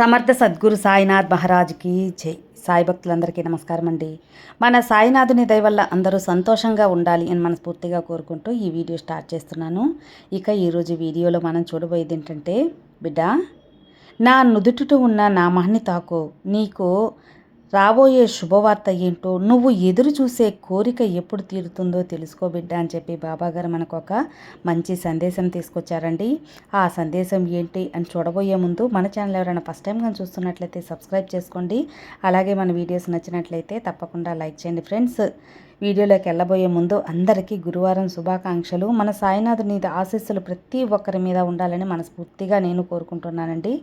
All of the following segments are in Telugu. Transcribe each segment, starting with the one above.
సమర్థ సద్గురు సాయినాథ్ మహారాజ్కి జై. సాయి భక్తులందరికీ నమస్కారం అండి. మన సాయినాథుని దయ వల్ల అందరూ సంతోషంగా ఉండాలి అని మనస్ఫూర్తిగా కోరుకుంటూ ఈ వీడియో స్టార్ట్ చేస్తున్నాను. ఇక ఈరోజు వీడియోలో మనం చూడబోయేది ఏంటంటే బిడ్డ నా నుదుటితో ఉన్న నామాన్ని తాకు నీకు రాబోయే శుభవార్త ఏంటో నువ్వు ఎదురు చూసే కోరిక ఎప్పుడు తీరుతుందో తెలుసుకో బిడ్డ అని చెప్పి బాబాగారు మనకు ఒక మంచి సందేశం తీసుకొచ్చారండి. ఆ సందేశం ఏంటి అని చూడబోయే ముందు మన ఛానల్ ఎవరైనా ఫస్ట్ టైం కానీ చూస్తున్నట్లయితే సబ్స్క్రైబ్ చేసుకోండి. అలాగే మన వీడియోస్ నచ్చినట్లయితే తప్పకుండా లైక్ చేయండి ఫ్రెండ్స్. వీడియోలోకి వెళ్ళబోయే ముందు అందరికీ గురువారం శుభాకాంక్షలు. మన సాయినాథుని ఆశీస్సులు ప్రతి ఒక్కరి మీద ఉండాలని మనస్ఫూర్తిగా నేను కోరుకుంటున్నానండి.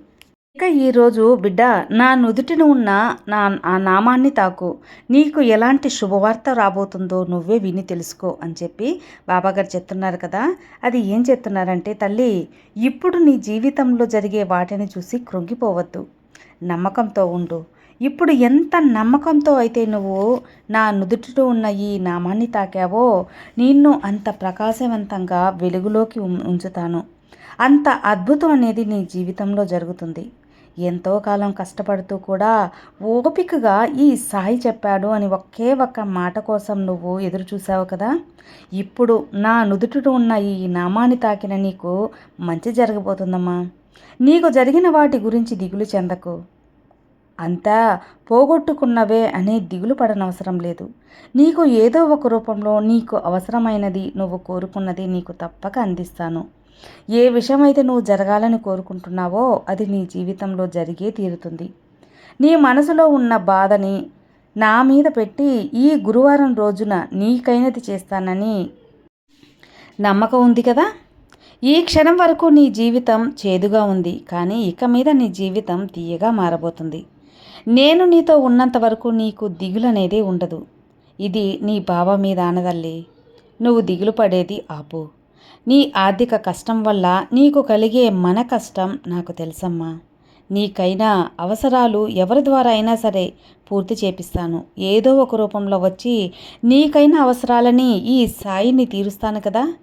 ఇక ఈరోజు బిడ్డ నా నుదుటిన ఉన్న నా ఆ నామాన్ని తాకు. నీకు ఎలాంటి శుభవార్త రాబోతుందో నువ్వే విని తెలుసుకో అని చెప్పి బాబాగారు చెప్తున్నారు కదా. అది ఏం చెప్తున్నారంటే తల్లి ఇప్పుడు నీ జీవితంలో జరిగే వాటిని చూసి కృంగిపోవద్దు. నమ్మకంతో ఉండు. ఇప్పుడు ఎంత నమ్మకంతో అయితే నువ్వు నా నుదుటిలో ఉన్న ఈ నామాన్ని తాకావో నిన్ను అంత ప్రకాశవంతంగా వెలుగులోకి ఉం- ఉంచుతాను. అంత అద్భుతం అనేది నీ జీవితంలో జరుగుతుంది. ఎంతో కాలం కష్టపడుతూ కూడా ఓపికగా ఈ సాయి చెప్పాడు అని ఒకే ఒక్క మాట కోసం నువ్వు ఎదురు చూసావు కదా? ఇప్పుడు నా నుదుటిలో ఉన్న ఈ నామాన్ని తాకిన నీకు మంచి జరగబోతుందమ్మా. నీకు జరిగిన వాటి గురించి దిగులు చెందకు. అంతా పోగొట్టుకున్నవే అనే దిగులు పడనవసరం లేదు. నీకు ఏదో ఒక రూపంలో నీకు అవసరమైనది నువ్వు కోరుకున్నది నీకు తప్పక అందిస్తాను. ఏ విషయం అయితే నువ్వు జరగాలని కోరుకుంటున్నావో అది నీ జీవితంలో జరిగే తీరుతుంది. నీ మనసులో ఉన్న బాధని నా మీద పెట్టి ఈ గురువారం రోజున నీకైనది చేస్తానని నమ్మకం ఉంది కదా? ఈ క్షణం వరకు నీ జీవితం చేదుగా ఉంది కానీ ఇక మీద నీ జీవితం తీయగా మారబోతుంది. నేను నీతో ఉన్నంత వరకు నీకు దిగులు అనేది ఉండదు. ఇది నీ బావ మీద ఆనదల్లి. నువ్వు దిగులు పడేది ఆపు. నీ ఆర్థిక కష్టం వల్ల నీకు కలిగే మన కష్టం నాకు తెలుసమ్మా. నీకైనా అవసరాలు ఎవరి ద్వారా అయినా సరే పూర్తి చేపిస్తాను. ఏదో ఒక రూపంలో వచ్చి నీకైనా అవసరాలని ఈ సాయిని తీరుస్తాను కదా.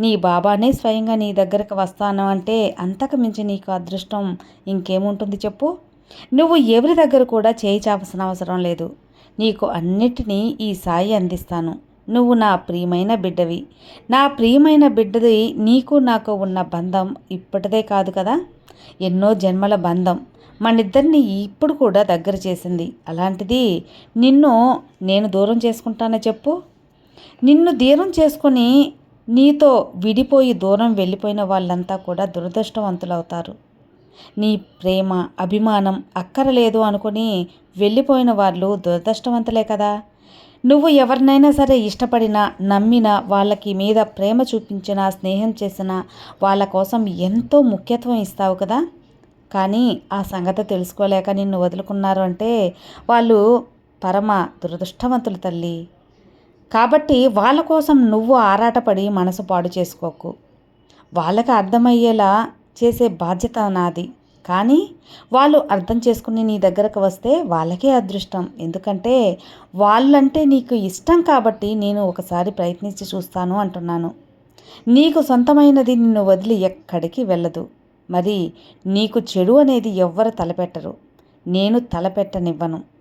నీ బాబానే స్వయంగా నీ దగ్గరకు వస్తాను అంటే అంతకు మించి నీకు అదృష్టం ఇంకేముంటుంది చెప్పు. నువ్వు ఎవరి దగ్గర కూడా చేయి చాపసిన అవసరం లేదు. నీకు అన్నిటినీ ఈ సాయి అందిస్తాను. నువ్వు నా ప్రియమైన బిడ్డవి. నా ప్రియమైన బిడ్డది నీకు నాకు ఉన్న బంధం ఇప్పటిదే కాదు కదా? ఎన్నో జన్మల బంధం మనిద్దరిని ఇప్పుడు కూడా దగ్గర చేసింది. అలాంటిది నిన్ను నేను దూరం చేసుకుంటానో చెప్పు. నిన్ను దూరం చేసుకొని నీతో విడిపోయి దూరం వెళ్ళిపోయిన వాళ్ళంతా కూడా దురదృష్టవంతులవుతారు. నీ ప్రేమ అభిమానం అక్కరలేదు అనుకుని వెళ్ళిపోయిన వాళ్ళు దురదృష్టవంతులే కదా? నువ్వు ఎవరినైనా సరే ఇష్టపడినా నమ్మినా వాళ్ళకి మీద ప్రేమ చూపించినా స్నేహం చేసినా వాళ్ళ కోసం ఎంతో ముఖ్యత్వం ఇస్తావు కదా? కానీ ఆ సంగతి తెలుసుకోలేక నిన్ను వదులుకున్నారు అంటే వాళ్ళు పరమ దురదృష్టవంతులు తల్లి. కాబట్టి వాళ్ళ కోసం నువ్వు ఆరాటపడి మనసు పాడు చేసుకోకు. వాళ్ళకి అర్థమయ్యేలా చేసే బాధ్యత నాది. కానీ వాళ్ళు అర్థం చేసుకుని నీ దగ్గరకు వస్తే వాళ్ళకే అదృష్టం. ఎందుకంటే వాళ్ళంటే నీకు ఇష్టం కాబట్టి నేను ఒకసారి ప్రయత్నించి చూస్తాను అంటున్నాను. నీకు సొంతమైనది నిన్ను వదిలి ఎక్కడికి వెళ్ళదు. మరి నీకు చెడు అనేది ఎవ్వరు తలపెట్టరు. నేను తలపెట్టనివ్వను.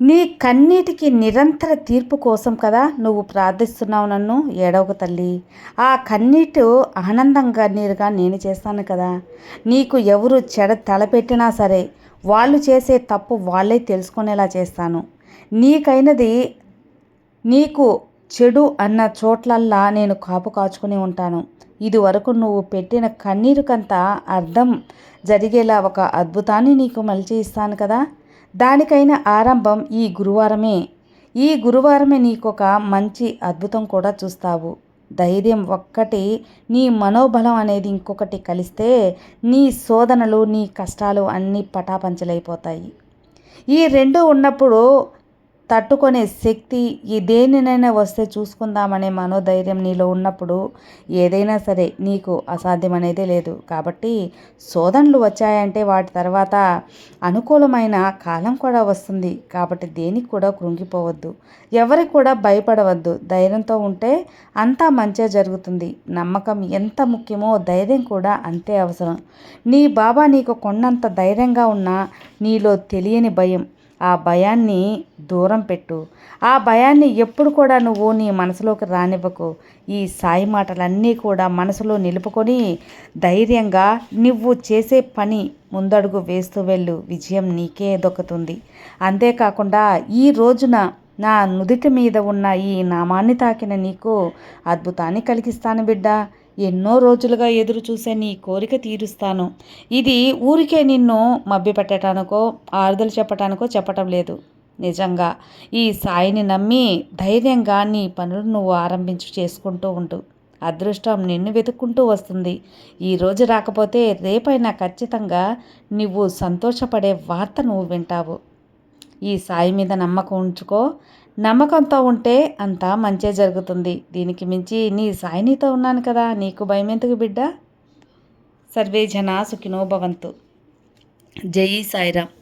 నీ కన్నీటికి నిరంతర తీర్పు కోసం కదా నువ్వు ప్రార్థిస్తున్నావు నన్ను? ఏడవకు తల్లి. ఆ కన్నీటు ఆనందంగా నీరుగా నేను చేస్తాను కదా. నీకు ఎవరు చెడ తలపెట్టినా సరే వాళ్ళు చేసే తప్పు వాళ్ళే తెలుసుకునేలా చేస్తాను. నీకైనది నీకు చెడు అన్న చోట్లల్లా నేను కాపు కాచుకుని ఉంటాను. ఇది వరకు నువ్వు పెట్టిన కన్నీరుకంతా అర్థం జరిగేలా ఒక అద్భుతాన్ని నీకు మలిచి ఇస్తాను కదా. దానికైన ఆరంభం ఈ గురువారమే. ఈ గురువారమే నీకొక మంచి అద్భుతం కూడా చూస్తావు. ధైర్యం ఒక్కటి నీ మనోబలం అనేది ఇంకొకటి కలిస్తే నీ శోధనలు నీ కష్టాలు అన్నీ పటాపంచలైపోతాయి. ఈ రెండు ఉన్నప్పుడు తట్టుకునే శక్తి ఈ దేనినైనా వస్తే చూసుకుందామనే మనోధైర్యం నీలో ఉన్నప్పుడు ఏదైనా సరే నీకు అసాధ్యం అనేది లేదు. కాబట్టి శోధనలు వచ్చాయంటే వాటి తర్వాత అనుకూలమైన కాలం కూడా వస్తుంది. కాబట్టి దేనికి కూడా కృంగిపోవద్దు. ఎవరికి కూడా భయపడవద్దు. ధైర్యంతో ఉంటే అంతా మంచే జరుగుతుంది. నమ్మకం ఎంత ముఖ్యమో ధైర్యం కూడా అంతే అవసరం. నీ బాబా నీకు కొన్నంత ధైర్యంగా ఉన్నా నీలో తెలియని భయం ఆ భయాన్ని దూరం పెట్టు. ఆ భయాన్ని ఎప్పుడు కూడా నువ్వు నీ మనసులోకి రానివ్వకు. ఈ సాయి మాటలన్నీ కూడా మనసులో నిలుపుకొని ధైర్యంగా నువ్వు చేసే పని ముందడుగు వేస్తూ వెళ్ళు. విజయం నీకే దొక్కుతుంది. అంతేకాకుండా ఈ రోజున నా నుదిటి మీద ఉన్న ఈ నామాన్ని తాకిన నీకు అద్భుతాన్ని కలిగిస్తాను బిడ్డ. ఎన్నో రోజులుగా ఎదురు చూసే నీ కోరిక తీరుస్తాను. ఇది ఊరికే నిన్ను మభ్యపెట్టడానికో ఆరుదలు చెప్పటానికో చెప్పటం లేదు. నిజంగా ఈ సాయిని నమ్మి ధైర్యంగా నీ పనులు నువ్వు ఆరంభించి చేసుకుంటూ ఉండు. అదృష్టం నిన్ను వెతుక్కుంటూ వస్తుంది. ఈ రోజు రాకపోతే రేపైనా ఖచ్చితంగా నువ్వు సంతోషపడే వార్త నువ్వు వింటావు. ఈ సాయి మీద నమ్మకం ఉంచుకో. నమ్మకంతో ఉంటే అంతా మంచే జరుగుతుంది. దీనికి మించి నీ సాయి నీతో ఉన్నాను కదా నీకు భయం ఎందుకు బిడ్డ? సర్వే జనా సుఖినో భవంతు. జై సాయిరామ్.